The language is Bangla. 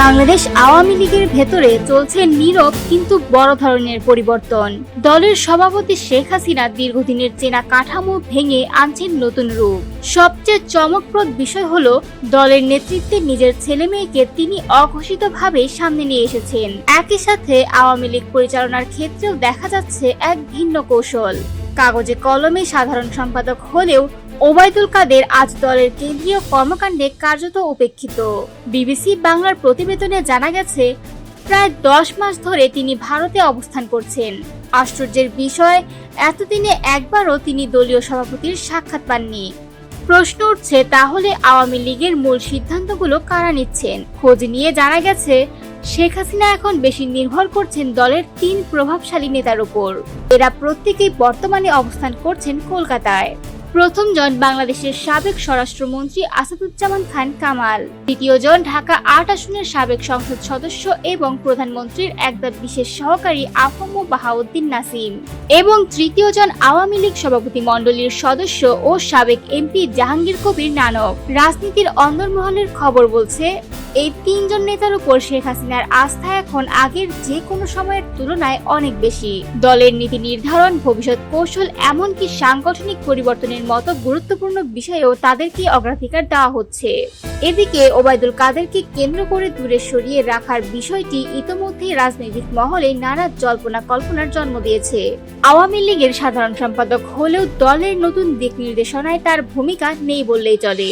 বাংলাদেশ আওয়ামী লীগের ভেতরে চলছে নীরব কিন্তু বড় ধরনের পরিবর্তন। দলের সভাপতি শেখ হাসিনা দীর্ঘদিনের চেনা কাঠামো ভেঙে আনছেন নতুন রূপ। সবচেয়ে চমকপ্রদ বিষয় হল, দলের নেতৃত্বে নিজের ছেলে মেয়েকে তিনি অঘোষিতভাবে সামনে নিয়ে এসেছেন। একই সাথে আওয়ামী লীগ পরিচালনার ক্ষেত্রেও দেখা যাচ্ছে এক ভিন্ন কৌশল। কাগজে কলমে সাধারণ সম্পাদক হলেও ওবায়দুল কাদের আজ দলের কেন্দ্রীয় কর্মকাণ্ডে কার্যত উপেক্ষিত। বিবিসি বাংলার প্রতিবেদনে জানা গেছে, প্রায় দশ মাস ধরে তিনি ভারতে অবস্থান করছেন। আশ্চর্যের বিষয়, এতদিনে একবারও তিনি দলীয় সভাপতির সাক্ষাৎ পাননি। প্রশ্ন উঠছে, তাহলে আওয়ামী লীগের মূল সিদ্ধান্তগুলো কারা নিচ্ছেন? খোঁজ নিয়ে জানা গেছে, শেখ হাসিনা এখন বেশি নির্ভর করছেন দলের তিন প্রভাবশালী নেতার উপর। এরা প্রত্যেকেই বর্তমানে অবস্থান করছেন কলকাতায়। প্রথমজন বাংলাদেশের সাবেক স্বরাষ্ট্রমন্ত্রী আসাদুজ্জামান খান কামাল। দ্বিতীয়জন ঢাকা আট আসনের সাবেক সংসদ সদস্য এবং প্রধানমন্ত্রীর একদল বিশেষ সহকারী আফম বাহাউদ্দিন নাসিম। এবং তৃতীয়জন আওয়ামী লীগ সভাপতি মণ্ডলীর সদস্য ও সাবেক এমপি জাহাঙ্গীর কবির নানক। রাজনীতির অন্দরমহলের খবর বলছে এই তিনজন নেতার উপর শেখ হাসিনার আস্থা এখন আগের যে কোনো সময়ের তুলনায় অনেক বেশি। দলের নীতি নির্ধারণ, ভবিষ্যৎ কৌশল এমনকি সাংগঠনিক পরিবর্তনের মতো গুরুত্বপূর্ণ বিষয়েও তাদেরকে অগ্রাধিকার দেওয়া হচ্ছে। এদিকে ওবায়দুল কাদেরকে কেন্দ্র করে দূরে সরিয়ে রাখার বিষয়টি ইতোমধ্যেই রাজনৈতিক মহলে নানা জল্পনা কল্পনার জন্ম দিয়েছে। আওয়ামী লীগের সাধারণ সম্পাদক হলেও দলের নতুন দিক নির্দেশনায় তার ভূমিকা নেই বললেই চলে।